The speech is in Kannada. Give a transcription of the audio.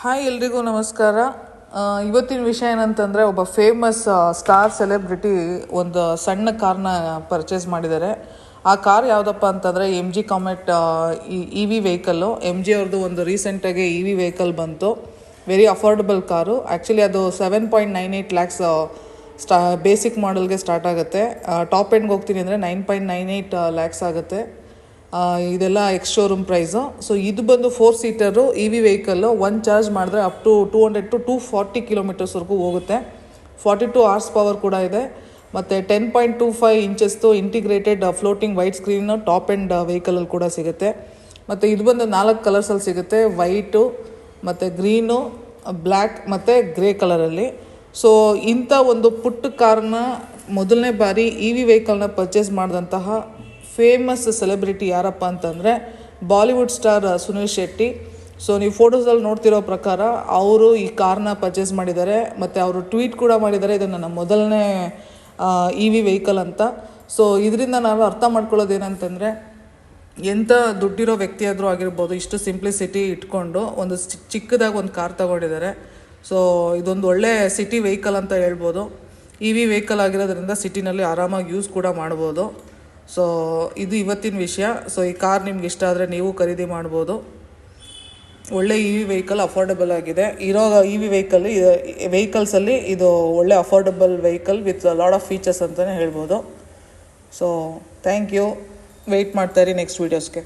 ಹಾಯ್ ಎಲ್ರಿಗೂ ನಮಸ್ಕಾರ. ಇವತ್ತಿನ ವಿಷಯ ಏನಂತಂದರೆ ಒಬ್ಬ ಫೇಮಸ್ ಸ್ಟಾರ್ ಸೆಲೆಬ್ರಿಟಿ ಒಂದು ಸಣ್ಣ ಕಾರ್ನ ಪರ್ಚೇಸ್ ಮಾಡಿದ್ದಾರೆ. ಆ ಕಾರ್ ಯಾವುದಪ್ಪ ಅಂತಂದರೆ M G Comet E V vehicle M G ಅವ್ರದ್ದು ಒಂದು ರೀಸೆಂಟಾಗಿ ಇ ವಿ ವೆಹಿಕಲ್ ಬಂತು. Very affordable car. ಆ್ಯಕ್ಚುಲಿ ಅದು seven point nine eight lakhs ಸ್ಟಾ basic ಮಾಡಲ್ಗೆ ಸ್ಟಾರ್ಟ್ ಆಗುತ್ತೆ. ಟಾಪ್ ಎಂಡ್ಗೆ ಹೋಗ್ತೀನಿ ಅಂದರೆ nine point nine eight lakhs ಆಗುತ್ತೆ. ಇದೆಲ್ಲ ಎಕ್ಸ್ ಶೋರೂಮ್ ಪ್ರೈಸು ಸೊ ಇದು ಬಂದು four seater E V vehicle one charge ಮಾಡಿದ್ರೆ up to two hundred to two forty ಕಿಲೋಮೀಟರ್ಸ್ವರೆಗೂ ಹೋಗುತ್ತೆ. ಫಾರ್ಟಿ ಟು ಅವರ್ಸ್ ಪವರ್ ಕೂಡ ಇದೆ. ಮತ್ತು ten point two five ಇಂಚಸ್ದು integrated floating white screen top and ವೆಹಿಕಲಲ್ಲಿ ಕೂಡ ಸಿಗುತ್ತೆ. ಮತ್ತು ಇದು ಬಂದು ನಾಲ್ಕು ಕಲರ್ಸಲ್ಲಿ ಸಿಗುತ್ತೆ. ವೈಟು ಮತ್ತು ಗ್ರೀನು ಬ್ಲ್ಯಾಕ್ ಮತ್ತು ಗ್ರೇ ಕಲರಲ್ಲಿ ಸೊ ಇಂಥ ಒಂದು ಪುಟ್ಟ ಕಾರನ್ನ ಮೊದಲನೇ ಬಾರಿ ಇ ವಿ ವೆಹಿಕಲ್ನ ಪರ್ಚೇಸ್ ಮಾಡಿದಂತಹ ಫೇಮಸ್ ಸೆಲೆಬ್ರಿಟಿ ಯಾರಪ್ಪ ಅಂತಂದರೆ Bollywood star Sunil Shetty. So ನೀವು ಫೋಟೋಸಲ್ಲಿ ನೋಡ್ತಿರೋ ಪ್ರಕಾರ ಅವರು ಈ ಕಾರ್ನ ಪರ್ಚೇಸ್ ಮಾಡಿದ್ದಾರೆ ಮತ್ತು ಅವರು ಟ್ವೀಟ್ ಕೂಡ ಮಾಡಿದ್ದಾರೆ. ಇದು ನನ್ನ ಮೊದಲನೇ ಇ ವಿ ವೆಹಿಕಲ್ ಅಂತ. ಸೊ ಇದರಿಂದ ನಾವು ಅರ್ಥ ಮಾಡ್ಕೊಳ್ಳೋದು ಏನಂತಂದರೆ ಎಂಥ ದುಡ್ಡಿರೋ ವ್ಯಕ್ತಿ ಆದರೂ ಆಗಿರ್ಬೋದು, ಇಷ್ಟು ಸಿಂಪ್ಲಿಸಿಟಿ ಇಟ್ಕೊಂಡು ಒಂದು ಚಿಕ್ಕದಾಗಿ ಒಂದು ಕಾರ್ ತಗೊಂಡಿದ್ದಾರೆ. ಸೊ ಇದೊಂದು ಒಳ್ಳೆ ಸಿಟಿ ವೆಹಿಕಲ್ ಅಂತ ಹೇಳ್ಬೋದು. ಇ ವಿ ವೆಹಿಕಲ್ ಆಗಿರೋದ್ರಿಂದ ಸಿಟಿನಲ್ಲಿ ಆರಾಮಾಗಿ ಯೂಸ್ ಕೂಡ ಮಾಡ್ಬೋದು. ಸೊ ಇದು ಇವತ್ತಿನ ವಿಷಯ. ಸೊ ಈ ಕಾರ್ ನಿಮ್ಗೆ ಇಷ್ಟ ಆದರೆ ನೀವು ಖರೀದಿ ಮಾಡ್ಬೋದು. ಒಳ್ಳೆ ಇ ವಿ ವೆಹಿಕಲ್ ಅಫೋರ್ಡಬಲ್ ಆಗಿದೆ. ಇರೋ ಇ ವಿ ವೆಹಿಕಲ್ ವೆಹಿಕಲ್ಸಲ್ಲಿ ಇದು ಒಳ್ಳೆ affordable vehicle with lot of features ಅಂತಲೇ ಹೇಳ್ಬೋದು. ಸೊ ಥ್ಯಾಂಕ್ ಯು ವೆಯ್ಟ್ ಮಾಡ್ತಾಯಿರಿ ನೆಕ್ಸ್ಟ್ ವೀಡಿಯೋಸ್ಗೆ